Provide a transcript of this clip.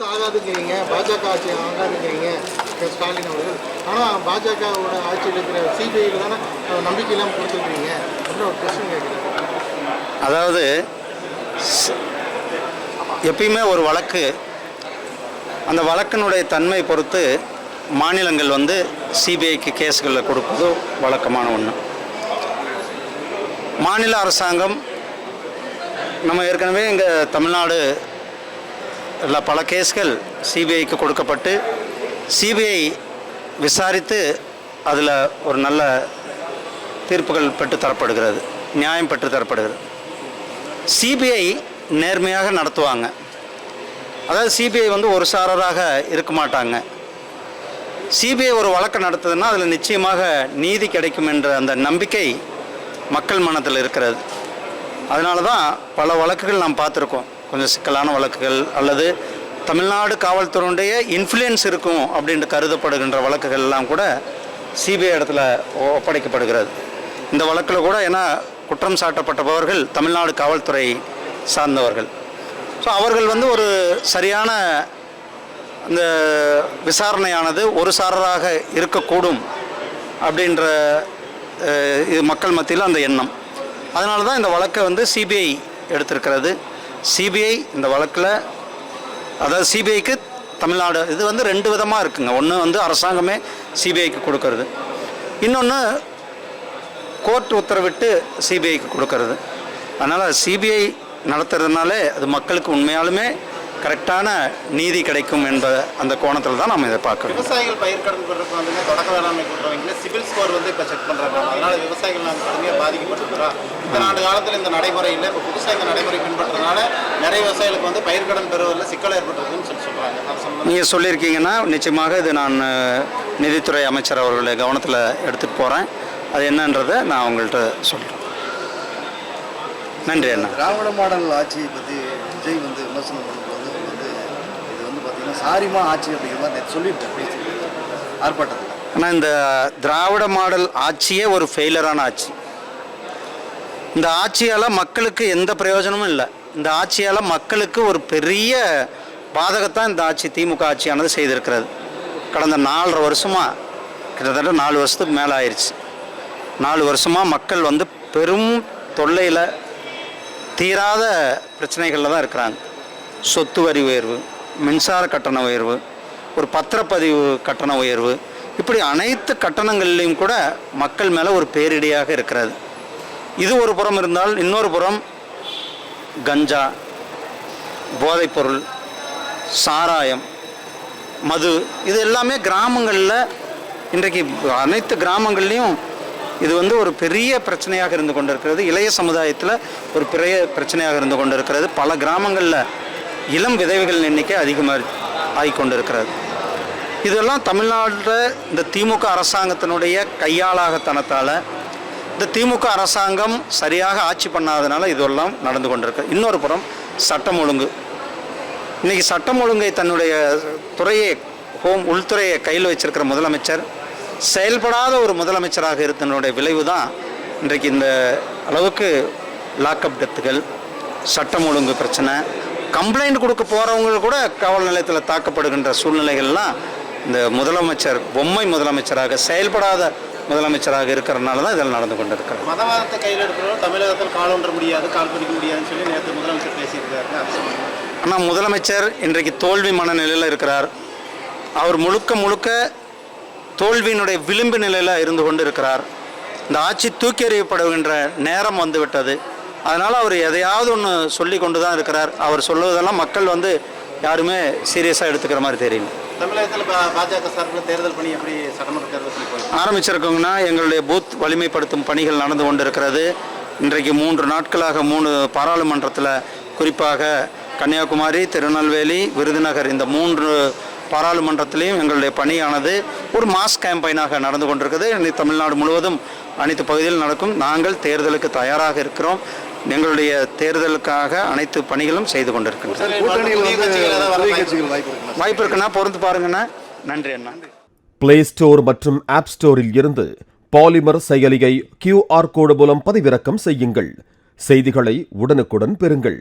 Success ஆகாதுங்கிறீங்க. பாஜக ஆட்சி ஆகாதுங்கிறீங்க ஸ்டாலின் அவர்கள். ஆனால் பாஜகவோட ஆட்சியில் இருக்கிற சிபிஐயில் தானே நம்பிக்கை இல்லாமல் கொடுத்துருக்கீங்க. அப்படின்னு ஒரு கொஸ்டின் கேட்குறேன் அதாவது எப்பயுமே ஒரு வழக்கு அந்த வழக்கினுடைய தன்மை பொறுத்து மாநிலங்கள் வந்து சிபிஐக்கு கேஸுகளில் கொடுப்பது வழக்கமான ஒன்று மாநில அரசாங்கம் நம்ம ஏற்கனவே இங்கே தமிழ்நாடு பல கேஸ்கள் சிபிஐக்கு கொடுக்கப்பட்டு சிபிஐ விசாரித்து அதில் ஒரு நல்ல தீர்ப்புகள் பெற்று தரப்படுகிறது நியாயம் பெற்று தரப்படுகிறது. சிபிஐ நேர்மையாக நடத்துவாங்க. அதாவது சிபிஐ வந்து ஒரு சாரராக இருக்க மாட்டாங்க. சிபிஐ ஒரு வழக்கு நடத்துதுன்னா அதில் நிச்சயமாக நீதி கிடைக்கும் என்ற அந்த நம்பிக்கை மக்கள் மனத்தில் இருக்கிறது. அதனால தான் பல வழக்குகள் நாம் பார்த்துருக்கோம். கொஞ்சம் சிக்கலான வழக்குகள் அல்லது தமிழ்நாடு காவல்துறையுடைய இன்ஃப்ளூயன்ஸ் இருக்கும் அப்படின்ட்டு கருதப்படுகின்ற வழக்குகள் எல்லாம் கூட சிபிஐ இடத்துல ஒ- ஒப்படைக்கப்படுகிறது. இந்த வழக்கில் கூட ஏன்னா குற்றம் சாட்டப்பட்டவர்கள் தமிழ்நாடு காவல்துறை சார்ந்தவர்கள். ஸோ அவர்கள் வந்து ஒரு சரியான இந்த விசாரணையானது ஒரு சாரராக இருக்கக்கூடும் அப்படின்ற இது மக்கள் மத்தியில் அந்த எண்ணம். அதனால தான் இந்த வழக்கை வந்து சிபிஐ எடுத்திருக்கிறது. சிபிஐ இந்த வழக்கில் அதாவது சிபிஐக்கு தமிழ்நாடு இது வந்து ரெண்டு விதமாக இருக்குங்க. ஒன்று வந்து அரசாங்கமே சிபிஐக்கு கொடுக்கறது. இன்னொன்று கோர்ட் உத்தரவிட்டு சிபிஐக்கு கொடுக்கறது. அதனால் சிபிஐ நடத்துறதுனாலே அது மக்களுக்கு உண்மையாலுமே கரெக்டான நீதி கிடைக்கும் என்ற அந்த கோணத்தில் தான் நம்ம இதை பார்க்கணும் விவசாயிகள் பெறதுக்கு வந்துங்க தொடக்க வேளாண்மை கூட்டுறவங்க சிவில் ஸ்கோர் வந்து இப்போ செக் பண்ணுறாங்க அதனால விவசாயிகள் நாங்கள் கடுமையாக பாதிக்கப்பட்டிருக்கிறோம். இந்த ஆண்டு காலத்தில் இந்த நடைமுறை இல்லை. இப்போ புதுசாக இந்த நடைமுறை பின்பற்றதுனால நிறைய விவசாயிகளுக்கு வந்து பயிர்க்கடன் பெறுவதில் சிக்கல் ஏற்பட்டிருக்குன்னு சொல்லி சொல்கிறாங்க நீங்கள் சொல்லியிருக்கீங்கன்னா நிச்சயமாக இது நான் நிதித்துறை அமைச்சர் அவர்களுடைய கவனத்தில் எடுத்துகிட்டு போகிறேன் அது என்னன்றதை நான் உங்கள்கிட்ட சொல்கிறேன் நன்றி அண்ணா. திராவிட மாடல் ஆட்சியை பற்றி விஜய் வந்து விமர்சனம் பண்ணும்போது வந்து இது வந்து பார்த்தீங்கன்னா சாரிமா ஆட்சி அப்படிங்கிற மாதிரி ஆர்ப்பாட்டத்தில். ஆனால் இந்த திராவிட மாடல் ஆட்சியே ஒரு ஃபெயிலரான ஆட்சி. இந்த ஆட்சியால் மக்களுக்கு எந்த பிரயோஜனமும் இல்லை. இந்த ஆட்சியால் மக்களுக்கு ஒரு பெரிய பாதகத்தான் இந்த ஆட்சி திமுக ஆட்சியானது செய்திருக்கிறது. கடந்த நாலரை வருஷமாக கிட்டத்தட்ட நாலு வருஷத்துக்கு மேலே ஆயிடுச்சு நாலு வருஷமாக மக்கள் வந்து பெரும் தொல்லையில் தீராத பிரச்சனைகளில் தான் இருக்கிறாங்க. சொத்து வரி உயர்வு மின்சார கட்டண உயர்வு ஒரு பத்திரப்பதிவு கட்டண உயர்வு இப்படி அனைத்து கட்டணங்கள்லையும் கூட மக்கள் மேலே ஒரு பேரிடியாக இருக்கிறது. இது ஒரு புறம் இருந்தால் இன்னொரு புறம் கஞ்சா போதைப்பொருள் சாராயம் மது இது எல்லாமே கிராமங்களில் இன்றைக்கு அனைத்து கிராமங்கள்லேயும் இது வந்து ஒரு பெரிய பிரச்சனையாக இருந்து கொண்டிருக்கிறது. இளைய சமுதாயத்தில் ஒரு பெரிய பிரச்சனையாக இருந்து கொண்டிருக்கிறது. பல கிராமங்களில் இளம் விதவைகளின் எண்ணிக்கை அதிகமாக ஆகிக்கொண்டிருக்கிறது. இதெல்லாம் தமிழ்நாட்டில் இந்த திமுக அரசாங்கத்தினுடைய கையாளாகத்தனத்தால் இந்த திமுக அரசாங்கம் சரியாக ஆட்சி பண்ணாதனால இதெல்லாம் நடந்து கொண்டிருக்கு. இன்னொரு புறம் சட்டம் ஒழுங்கு. இன்றைக்கி சட்டம் ஒழுங்கை தன்னுடைய துறையை ஹோம் உள்துறையை கையில் வச்சிருக்கிற முதலமைச்சர் செயல்படாத ஒரு முதலமைச்சராக இருந்தனுடைய விளைவு தான் இன்றைக்கு இந்த அளவுக்கு லாக்அப் டெத்துகள் சட்டம் ஒழுங்கு பிரச்சனை கம்ப்ளைண்ட் கொடுக்க போகிறவங்க கூட காவல் நிலையத்தில் தாக்கப்படுகின்ற சூழ்நிலைகள்லாம் இந்த முதலமைச்சர் பொம்மை முதலமைச்சராக செயல்படாத முதலமைச்சராக இருக்கிறனால தான் இதெல்லாம் நடந்து கொண்டிருக்கிறது. மதவாதத்தை கையில் எடுக்கிறோம். தமிழகத்தில் கால் ஒன்ற முடியாது கால் பிடிக்க முடியாதுன்னு சொல்லி நேற்று முதலமைச்சர் பேசியிருக்காரு. ஆனால் முதலமைச்சர் இன்றைக்கு தோல்வி மனநிலையில் இருக்கிறார். அவர் முழுக்க முழுக்க தோல்வியினுடைய விளிம்பு நிலையில் இருந்து கொண்டு இருக்கிறார் இந்த ஆட்சி தூக்கி எறியப்படுகின்ற நேரம் வந்து விட்டது அதனால் அவர் எதையாவது ஒன்று சொல்லி கொண்டு தான் இருக்கிறார். அவர் சொல்லுவதெல்லாம் மக்கள் வந்து யாருமே சீரியஸாக எடுத்துக்கிற மாதிரி தெரியல. தமிழகத்தில் பாஜக சார்பில் தேர்தல் பணி எப்படி சட்டமன்ற தேர்தல் பணி ஆரம்பிச்சிருக்கோங்கன்னா எங்களுடைய பூத் வலிமைப்படுத்தும் பணிகள் நடந்து கொண்டிருக்கிறது. இன்றைக்கு மூன்று நாட்களாக மூணு பாராளுமன்றத்தில் குறிப்பாக கன்னியாகுமரி திருநெல்வேலி விருதுநகர் இந்த மூன்று பாராளுமன்றத்திலையும் எங்களுடைய பணியானது ஒரு மாஸ் கேம்பெயினாக நடந்து கொண்டிருக்கிறது இன்னைக்கு தமிழ்நாடு முழுவதும் அனைத்து பகுதியில் நடக்கும். நாங்கள் தேர்தலுக்கு தயாராக இருக்கிறோம். எங்களுடைய தேர்தலுக்காக அனைத்து பணிகளும் செய்து புதிய வாய்ப்பு இருக்குன்னா பொறுத்து பாருங்கண்ணா. நன்றி அண்ணா. பிளே ஸ்டோர் மற்றும் ஆப் ஸ்டோரில் இருந்து பாலிமர் செயலியை கியூஆர் கோடு மூலம் பதிவிறக்கம் செய்யுங்கள். செய்திகளை உடனுக்குடன் பெறுங்கள்.